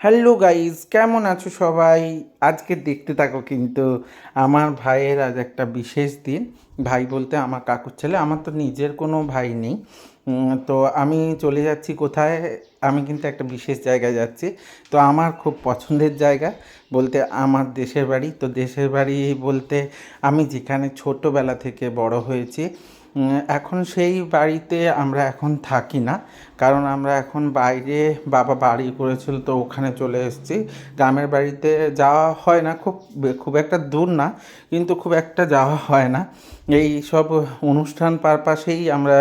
Hello guys কেমন আছো সবাই? আজকে দেখতে থাকো কিন্তু আমার ভাইয়ের আজ একটা বিশেষ দিন। ভাই বলতে আমার কাকুর ছেলে, আমার তো নিজের কোনো ভাই নেই। তো আমি চলে যাচ্ছি কোথায়? আমি কিন্তু একটা বিশেষ জায়গায় যাচ্ছি। তো আমার খুব পছন্দের জায়গা বলতে আমার দেশের বাড়ি। তো দেশের বাড়ি বলতে আমি যেখানে ছোটোবেলা থেকে বড় হয়েছি এখন সেই বাড়িতে আমরা এখন থাকি না। কারণ আমরা এখন বাইরে বাবা বাড়ি করেছিল তো ওখানে চলে এসেছি। গ্রামের বাড়িতে যাওয়া হয় না, খুব খুব একটা দূর না, কিন্তু খুব একটা যাওয়া হয় না। এই সব অনুষ্ঠান পারপাসেই আমরা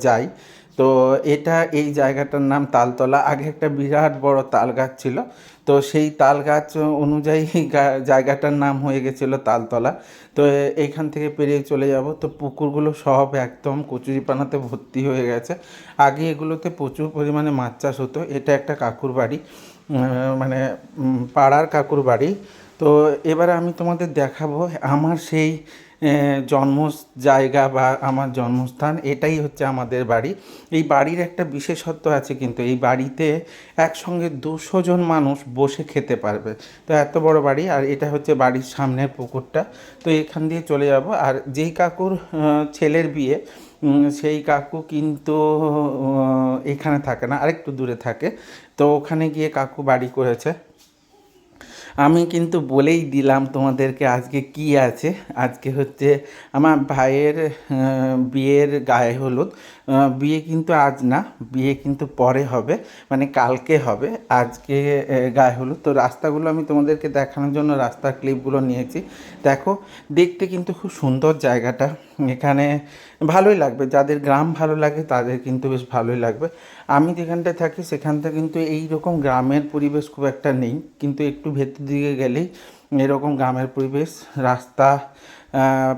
যাই। তো এটা এই জায়গাটার নাম তালতলা। আগে একটা বিরাট বড় তাল গাছ ছিল। তো সেই তাল গাছ অনুযায়ী জায়গাটার নাম হয়ে গেছিল তালতলা। তো এইখান থেকে পেরিয়ে চলে যাব। তো পুকুরগুলো সব একদম কচুরিপানাতে ভর্তি হয়ে গেছে। আগে এগুলোতে প্রচুর পরিমাণে মাছ চাষ হতো। এটা একটা কাকুর বাড়ি। মানে পাড়ার কাকুর বাড়ি। তো এবারে আমি তোমাদের দেখাবো আমার সেই জন্ম জায়গা বা আমার জন্মস্থান, এটাই হচ্ছে আমাদের বাড়ি। এই বাড়ির একটা বিশেষত্ব আছে কিন্তু, এই বাড়িতে একসঙ্গে দুশো জন মানুষ বসে খেতে পারবে। তো এত বড় বাড়ি, আর এটা হচ্ছে বাড়ির সামনের পুকুরটা। তো এখান দিয়ে চলে যাব, আর যেই কাকুর ছেলের বিয়ে সেই কাকু কিন্তু, এখানে থাকে না, আরেকটু দূরে থাকে। তো ওখানে গিয়ে কাকু বাড়ি করেছে। আমি কিন্তু বলেই দিলাম তোমাদেরকে আজকে কি আছে। আজকে হচ্ছে আমার ভাইয়ের বিয়ের গায়ে হলুদ। বিয়ে কিন্তু আজ না, বিয়ে কিন্তু পরে হবে মানে কালকে হবে। আজকে গায়ে হলুদ। তো রাস্তাগুলো আমি তোমাদেরকে দেখানোর জন্য রাস্তার ক্লিপগুলো নিয়েছি। দেখো, দেখতে কিন্তু খুব সুন্দর জায়গাটা। এখানে ভালোই লাগবে। যাদের গ্রাম ভালো লাগে, তাদের কিন্তু বেশ ভালোই লাগবে। আমি যেখানটায় থাকি, সেখানটা কিন্তু এই রকম গ্রামের পরিবেশ খুব একটা নেই। কিন্তু একটু ভেতর দিকে গেলেই এরকম গ্রামের পরিবেশ রাস্তা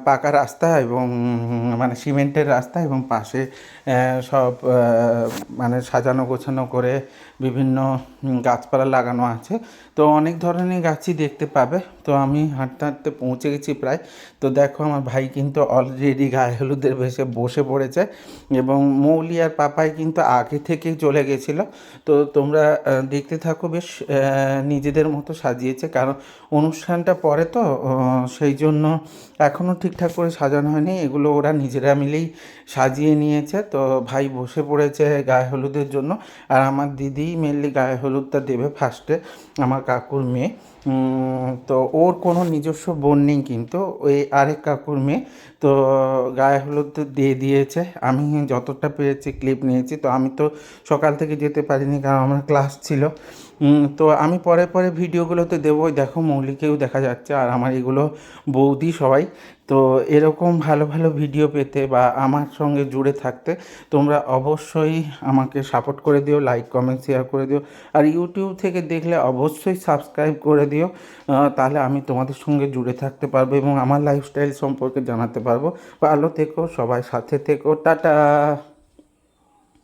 পাকা রাস্তা এবং মানে সিমেন্টের রাস্তা এবং পাশে সব মানে সাজানো গোছানো করে বিভিন্ন গাছপালা লাগানো আছে। তো অনেক ধরনের গাছই দেখতে পাবে। তো আমি হাঁটতে হাঁটতে পৌঁছে গেছি প্রায়। তো দেখো আমার ভাই কিন্তু অলরেডি গায়ে হলুদের বেশে বসে পড়েছে এবং মৌলি আর পাপাই কিন্তু আগে থেকেই চলে গেছিল। তো তোমরা দেখতে থাকো বেশ নিজেদের মতো সাজিয়েছে। কারণ অনুষ্ঠানটা পরে তো সেই জন্য এখনও ঠিকঠাক করে সাজানো হয়নি। এগুলো ওরা নিজেরা মিলেই সাজিয়ে নিয়েছে। তো ভাই বসে পড়েছে গায়ে হলুদের জন্য। আর আমার দিদি মেনলি গায়ে হলুদটা দেবে ফার্স্টে আমার কাকুর মেয়ে। তো ওর কোনো নিজস্ব বোন নেই কিন্তু, ওই আরেক কাকুর মেয়ে। তো গায়ে হলুদ তো দিয়ে দিয়েছে। আমি যতটা পেরেছি ক্লিপ নিয়েছি। তো আমি তো সকাল থেকে যেতে পারিনি কারণ আমার ক্লাস ছিল। তো আমি পরে পরে ভিডিওগুলোতে দেবো দেখো মৌলিকেও দেখা যাচ্ছে আর আমার এগুলো বৌদি সবাই। তো এরকম ভালো ভালো ভিডিও পেতে বা আমার সঙ্গে জুড়ে থাকতে তোমরা অবশ্যই আমাকে সাপোর্ট করে দিও লাইক কমেন্ট শেয়ার করে দিও। আর ইউটিউব থেকে দেখলে অবশ্যই সাবস্ক্রাইব করে দিও। তাহলে আমি তোমাদের সঙ্গে জুড়ে থাকতে পারব এবং আমার লাইফস্টাইল সম্পর্কে জানাতে পারব। ভালো থেকো, সবাই সাথে থেকো। টাটা!